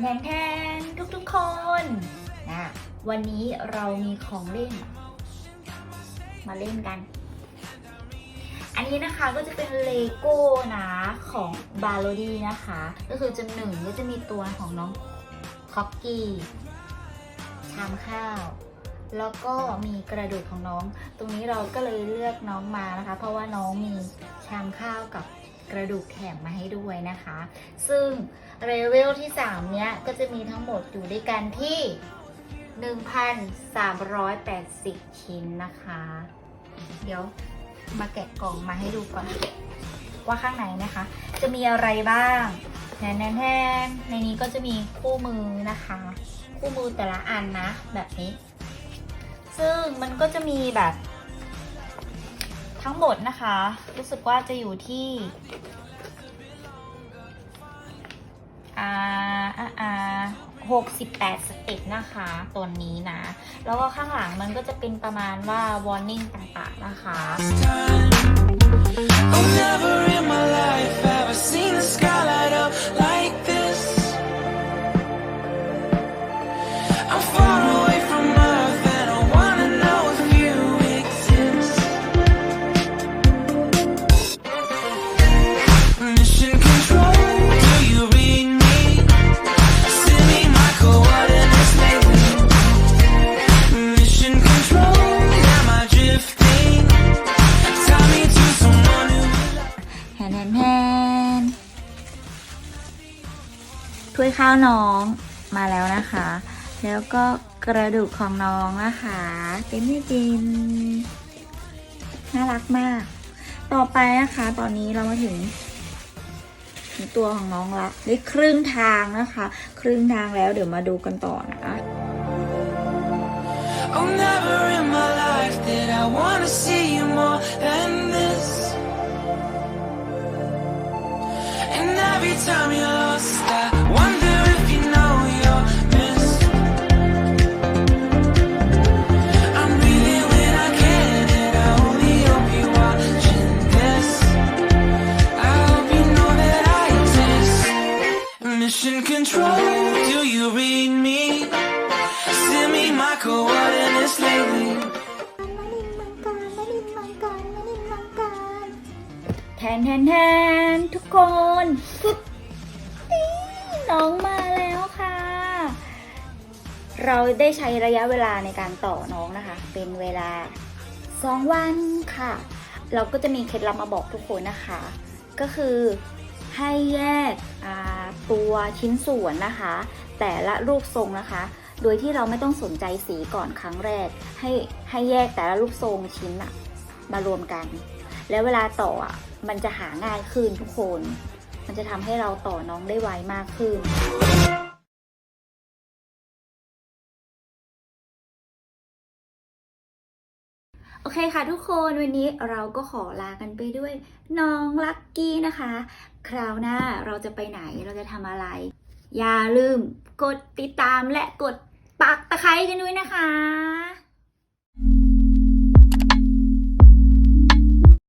แทนแทนทุกทุกๆคนนะวันนี้เรามีของเล่น มาเล่นกัน อันนี้นะคะก็จะเป็นเลโก้นะของบาโ o ดี้นะคะ ก็คือจะหนึ่งก็จะมีตัวของน้องคอกกี้ชามข้าว แล้วก็มีกระดูกของน้อง ตรงนี้เราก็เลยเลือกน้องมานะคะ เพราะว่าน้องมีชามข้าวกับกระดูกแถมมาให้ด้วยนะคะ ซึ่ง เลเวลที่ 3 เนี้ย ก็จะมีทั้งหมดอยู่ด้วยกันที่ 1,380 ชิ้นนะคะ เดี๋ยวมาแกะกล่องมาให้ดูก่อน ว่าข้างในนะคะ จะมีอะไรบ้างแทนแทนในนี้ก็จะมีคู่มือนะคะ คู่มือแต่ละอันนะ แบบนี้ ซึ่งมันก็จะมีแบบ ทั้งหมดนะคะ รู้สึกว่าจะอยู่ที่ 68 สเต็ปนะคะตัวนี้นะ แล้วก็ข้างหลังมันก็จะเป็นประมาณว่า warning ต่างๆนะคะ ถ้วยข้าวน้องมาแล้วนะคะ แล้วก็กระดูกของน้องนะคะเป็นไม่จินน่ารักมาก ต่อไปนะคะ ตอนนี้เรามาถึงถึงตัวของน้องละได้ครึ่งทางนะคะ ครึ่งทางแล้วเดี๋ยวมาดูกันต่อนะ Oh, never in my life did I wanna see you more than this. And every time you're lost, Mission control, do you read me? Send me my coordinates lately. แทนแทนแทนทุกคนตีน้องมาแล้วค่ะ เราได้ใช้ระยะเวลาในการต่อน้องนะคะ เป็นเวลา 2 วันค่ะ เราก็จะมีเคล็ดลับมาบอกทุกคนนะคะ ก็คือให้แยกอ่า ตัวชิ้นส่วนนะคะ แต่ละรูปทรงนะคะ โดยที่เราไม่ต้องสนใจสีก่อนครั้งแรก ให้ให้แยกแต่ละรูปทรงชิ้นอะมารวมกัน แล้วเวลาต่ออะมันจะหาง่ายขึ้นทุกคน มันจะทำให้เราต่อน้องได้ไวมากขึ้น โอเคค่ะทุกคนวันนี้เราก็ขอลากันไปด้วยน้องลักกี้นะคะ คราวหน้าเราจะไปไหนเราจะทำอะไร อย่าลืมกดติดตามและกดปักตะไคร้กันด้วยนะคะ